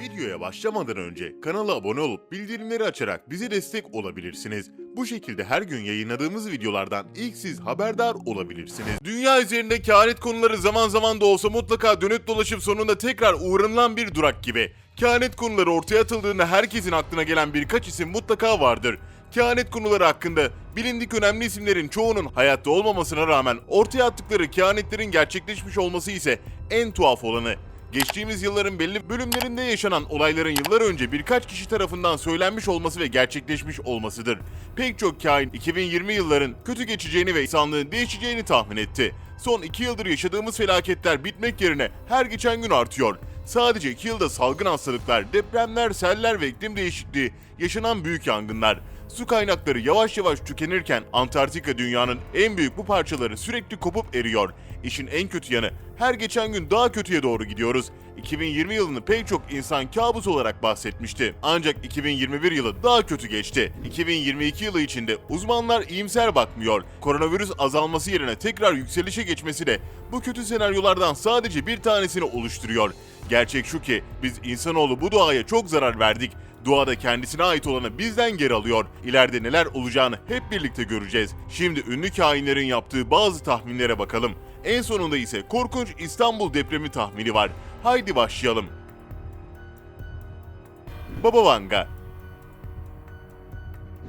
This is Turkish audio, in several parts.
Videoya başlamadan önce kanala abone olup bildirimleri açarak bize destek olabilirsiniz. Bu şekilde her gün yayınladığımız videolardan ilk siz haberdar olabilirsiniz. Dünya üzerinde kehanet konuları zaman zaman da olsa mutlaka dönüp dolaşıp sonunda tekrar uğranılan bir durak gibi. Kehanet konuları ortaya atıldığında herkesin aklına gelen birkaç isim mutlaka vardır. Kehanet konuları hakkında bilindik önemli isimlerin çoğunun hayatta olmamasına rağmen ortaya attıkları kehanetlerin gerçekleşmiş olması ise en tuhaf olanı. Geçtiğimiz yılların belli bölümlerinde yaşanan olayların yıllar önce birkaç kişi tarafından söylenmiş olması ve gerçekleşmiş olmasıdır. Pek çok kain 2020 yılların kötü geçeceğini ve insanlığın değişeceğini tahmin etti. Son iki yıldır yaşadığımız felaketler bitmek yerine her geçen gün artıyor. Sadece iki yılda salgın hastalıklar, depremler, seller ve iklim değişikliği, yaşanan büyük yangınlar. Su kaynakları yavaş yavaş tükenirken Antarktika dünyanın en büyük bu parçaları sürekli kopup eriyor. İşin en kötü yanı her geçen gün daha kötüye doğru gidiyoruz. 2020 yılını pek çok insan kabus olarak bahsetmişti. Ancak 2021 yılı daha kötü geçti. 2022 yılı içinde uzmanlar iyimser bakmıyor. Koronavirüs azalması yerine tekrar yükselişe geçmesi de bu kötü senaryolardan sadece bir tanesini oluşturuyor. Gerçek şu ki biz insanoğlu bu doğaya çok zarar verdik. Doğada kendisine ait olanı bizden geri alıyor. İleride neler olacağını hep birlikte göreceğiz. Şimdi ünlü kainlerin yaptığı bazı tahminlere bakalım. En sonunda ise korkunç İstanbul depremi tahmini var. Haydi başlayalım. Baba Vanga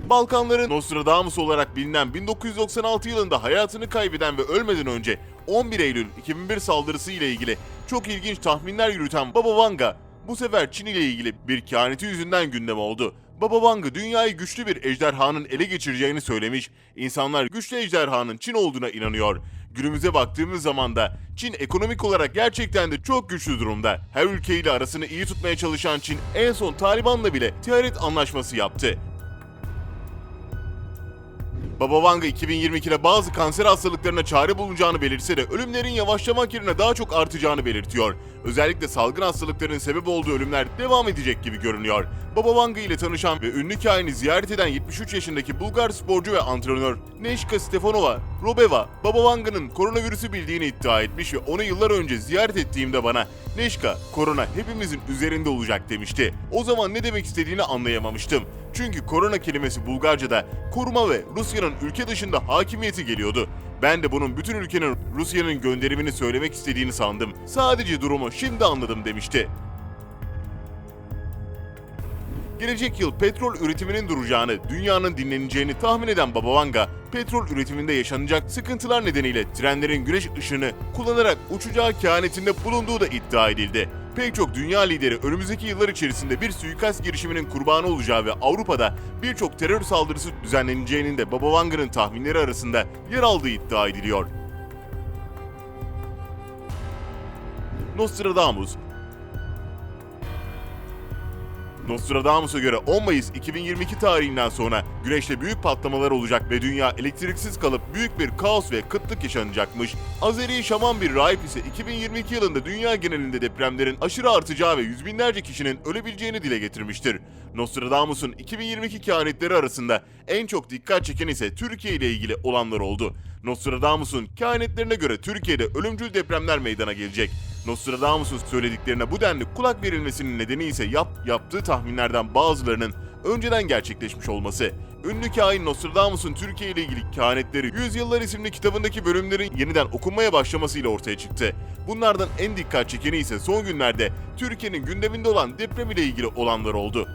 Balkanların Nostradamus olarak bilinen 1996 yılında hayatını kaybeden ve ölmeden önce 11 Eylül 2001 saldırısı ile ilgili çok ilginç tahminler yürüten Baba Vanga bu sefer Çin ile ilgili bir kehaneti yüzünden gündem oldu. Baba Vanga dünyayı güçlü bir ejderhanın ele geçireceğini söylemiş. İnsanlar güçlü ejderhanın Çin olduğuna inanıyor. Günümüze baktığımız zaman da Çin ekonomik olarak gerçekten de çok güçlü durumda. Her ülkeyle arasını iyi tutmaya çalışan Çin en son Taliban'la bile ticaret anlaşması yaptı. Baba Vanga 2022'de bazı kanser hastalıklarına çare bulunacağını belirtse de ölümlerin yavaşlamak yerine daha çok artacağını belirtiyor. Özellikle salgın hastalıkların sebep olduğu ölümler devam edecek gibi görünüyor. Baba Vanga ile tanışan ve ünlü kaini ziyaret eden 73 yaşındaki Bulgar sporcu ve antrenör Neşka Stefanova, Robeva, Baba Vanga'nın koronavirüsü bildiğini iddia etmiş ve onu yıllar önce ziyaret ettiğimde bana Neşka, korona hepimizin üzerinde olacak demişti. O zaman ne demek istediğini anlayamamıştım. Çünkü korona kelimesi Bulgarca'da koruma ve Rusya'nın ülke dışında hakimiyeti geliyordu. Ben de bunun bütün ülkenin Rusya'nın gönderimini söylemek istediğini sandım. Sadece durumu şimdi anladım demişti. Gelecek yıl petrol üretiminin duracağını, dünyanın dinleneceğini tahmin eden Baba Vanga, petrol üretiminde yaşanacak sıkıntılar nedeniyle trenlerin güneş ışığını kullanarak uçacağı kehanetinde bulunduğu da iddia edildi. Pek çok dünya lideri önümüzdeki yıllar içerisinde bir suikast girişiminin kurbanı olacağı ve Avrupa'da birçok terör saldırısı düzenleneceğinin de Baba Vanga'nın tahminleri arasında yer aldığı iddia ediliyor. Nostradamus Nostradamus'a göre 10 Mayıs 2022 tarihinden sonra güneşte büyük patlamalar olacak ve dünya elektriksiz kalıp büyük bir kaos ve kıtlık yaşanacakmış. Azeri şaman bir rahip ise 2022 yılında dünya genelinde depremlerin aşırı artacağı ve yüz binlerce kişinin ölebileceğini dile getirmiştir. Nostradamus'un 2022 kehanetleri arasında en çok dikkat çeken ise Türkiye ile ilgili olanlar oldu. Nostradamus'un kehanetlerine göre Türkiye'de ölümcül depremler meydana gelecek. Nostradamus'un söylediklerine bu denli kulak verilmesinin nedeni ise yap, yaptığı tahminlerden bazılarının önceden gerçekleşmiş olması. Ünlü kain Nostradamus'un Türkiye ile ilgili kehanetleri Yüzyıllar isimli kitabındaki bölümlerin yeniden okunmaya başlamasıyla ortaya çıktı. Bunlardan en dikkat çekeni ise son günlerde Türkiye'nin gündeminde olan deprem ile ilgili olanlar oldu.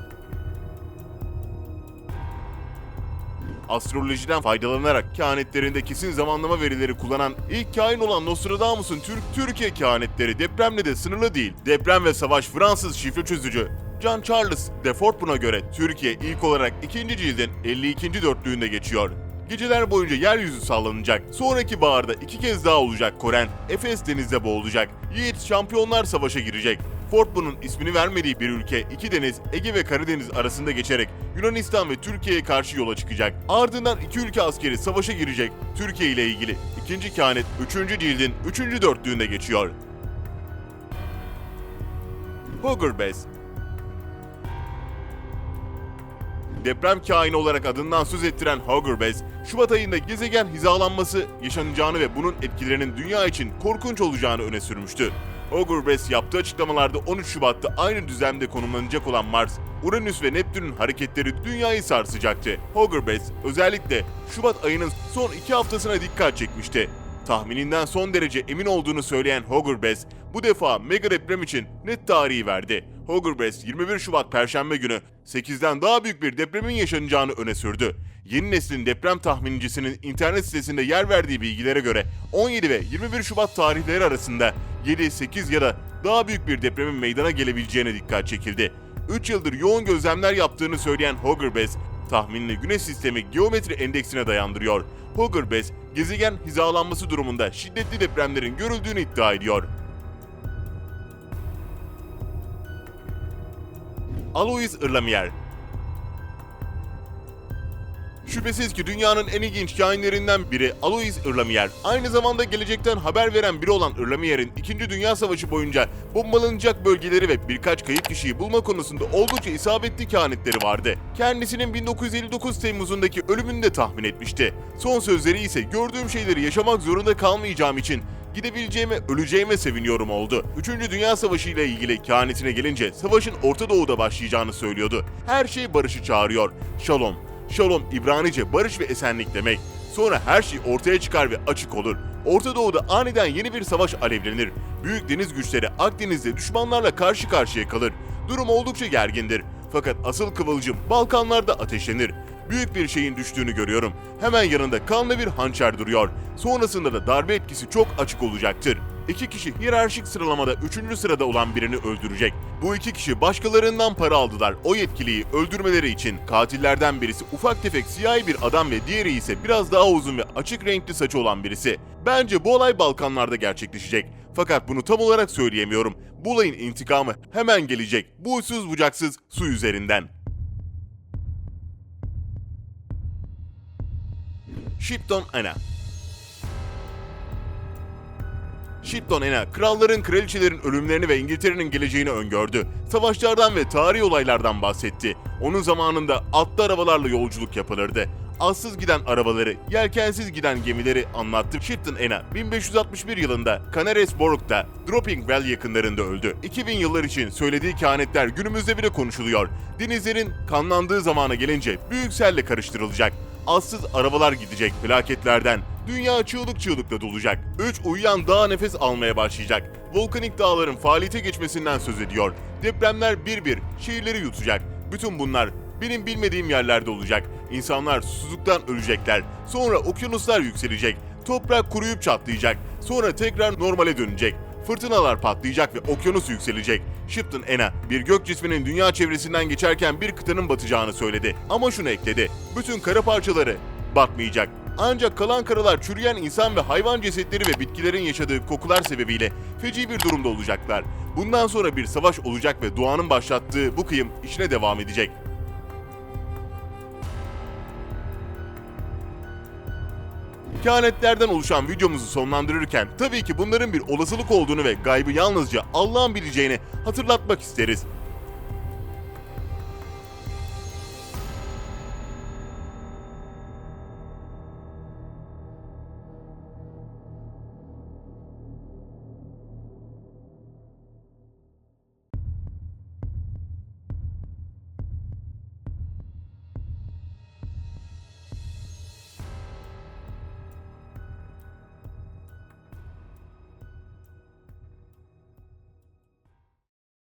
Astrolojiden faydalanarak kehanetlerinde kesin zamanlama verileri kullanan ilk kain olan Nostradamus'un Türk Türkiye kehanetleri depremle de sınırlı değil. Deprem ve savaş Fransız şifre çözücü John Charles de Fortman'a göre Türkiye ilk olarak ikinci cildin 52. dörtlüğünde geçiyor. Geceler boyunca yeryüzü sallanacak. Sonraki baharda iki kez daha olacak Koren, Efes denizde boğulacak. Yiğit şampiyonlar savaşa girecek. Fortman'ın ismini vermediği bir ülke iki deniz Ege ve Karadeniz arasında geçerek Yunanistan ve Türkiye'ye karşı yola çıkacak. Ardından iki ülke askeri savaşa girecek. Türkiye ile ilgili ikinci kehanet 3. cildin 3. dörtlüğünde geçiyor. Hoggerbes Deprem kaini olarak adından söz ettiren Hoggerbes, Şubat ayında gezegen hizalanması yaşanacağını ve bunun etkilerinin dünya için korkunç olacağını öne sürmüştü. Hogwarts yaptığı açıklamalarda 13 Şubat'ta aynı düzlemde konumlanacak olan Mars, Uranüs ve Neptün'ün hareketleri dünyayı sarsacaktı. Hogwarts özellikle Şubat ayının son iki haftasına dikkat çekmişti. Tahmininden son derece emin olduğunu söyleyen Hogwarts bu defa mega deprem için net tarihi verdi. Hogwarts 21 Şubat Perşembe günü 8'den daha büyük bir depremin yaşanacağını öne sürdü. Yeni neslin deprem tahmincisinin internet sitesinde yer verdiği bilgilere göre 17 ve 21 Şubat tarihleri arasında 7, 8 ya da daha büyük bir depremin meydana gelebileceğine dikkat çekildi. 3 yıldır yoğun gözlemler yaptığını söyleyen Hogwarts, tahminini Güneş sistemi geometri endeksine dayandırıyor. Hogwarts, gezegen hizalanması durumunda şiddetli depremlerin görüldüğünü iddia ediyor. Alois Irlamier Şüphesiz ki dünyanın en ilginç kainlerinden biri Alois Irlamier. Aynı zamanda gelecekten haber veren biri olan Irlamier'in 2. Dünya Savaşı boyunca bombalanacak bölgeleri ve birkaç kayıp kişiyi bulma konusunda oldukça isabetli kehanetleri vardı. Kendisinin 1959 Temmuz'undaki ölümünü de tahmin etmişti. Son sözleri ise gördüğüm şeyleri yaşamak zorunda kalmayacağım için gidebileceğime, öleceğime seviniyorum oldu. 3. Dünya Savaşı ile ilgili kehanetine gelince savaşın Orta Doğu'da başlayacağını söylüyordu. Her şey barışı çağırıyor. Shalom. Shalom İbranice barış ve esenlik demek. Sonra her şey ortaya çıkar ve açık olur. Orta Doğu'da aniden yeni bir savaş alevlenir. Büyük deniz güçleri Akdeniz'de düşmanlarla karşı karşıya kalır. Durum oldukça gergindir. Fakat asıl kıvılcım Balkanlarda ateşlenir. Büyük bir şeyin düştüğünü görüyorum. Hemen yanında kanlı bir hançer duruyor. Sonrasında da darbe etkisi çok açık olacaktır. İki kişi hiyerarşik sıralamada üçüncü sırada olan birini öldürecek. Bu iki kişi başkalarından para aldılar o yetkiliyi öldürmeleri için. Katillerden birisi ufak tefek siyahi bir adam ve diğeri ise biraz daha uzun ve açık renkli saçı olan birisi. Bence bu olay Balkanlarda gerçekleşecek. Fakat bunu tam olarak söyleyemiyorum. Bu olayın intikamı hemen gelecek. Bu uçsuz bucaksız su üzerinden. Shipton Ana Shipton Ena, kralların, kraliçelerin ölümlerini ve İngiltere'nin geleceğini öngördü. Savaşlardan ve tarihi olaylardan bahsetti. Onun zamanında atlı arabalarla yolculuk yapılırdı. Atsız giden arabaları, yelkensiz giden gemileri anlattı. Shipton Ena, 1561 yılında Canaresburg'da Dropping Well yakınlarında öldü. 2000 yıllar için söylediği kehanetler günümüzde bile konuşuluyor. Denizlerin kanlandığı zamana gelince büyük selle karıştırılacak atsız arabalar gidecek felaketlerden. Dünya çığlık çığlıkla dolacak. Üç uyuyan dağ nefes almaya başlayacak. Volkanik dağların faaliyete geçmesinden söz ediyor. Depremler bir bir şehirleri yutacak. Bütün bunlar benim bilmediğim yerlerde olacak. İnsanlar susuzluktan ölecekler. Sonra okyanuslar yükselecek. Toprak kuruyup çatlayacak. Sonra tekrar normale dönecek. Fırtınalar patlayacak ve okyanus yükselecek. Shipton Ena bir gök cisminin dünya çevresinden geçerken bir kıtanın batacağını söyledi. Ama şunu ekledi. Bütün kara parçaları batmayacak. Ancak kalan karalar çürüyen insan ve hayvan cesetleri ve bitkilerin yaşadığı kokular sebebiyle feci bir durumda olacaklar. Bundan sonra bir savaş olacak ve doğanın başlattığı bu kıyım işine devam edecek. kehanetlerden oluşan videomuzu sonlandırırken tabii ki bunların bir olasılık olduğunu ve gaybı yalnızca Allah'ın bileceğini hatırlatmak isteriz.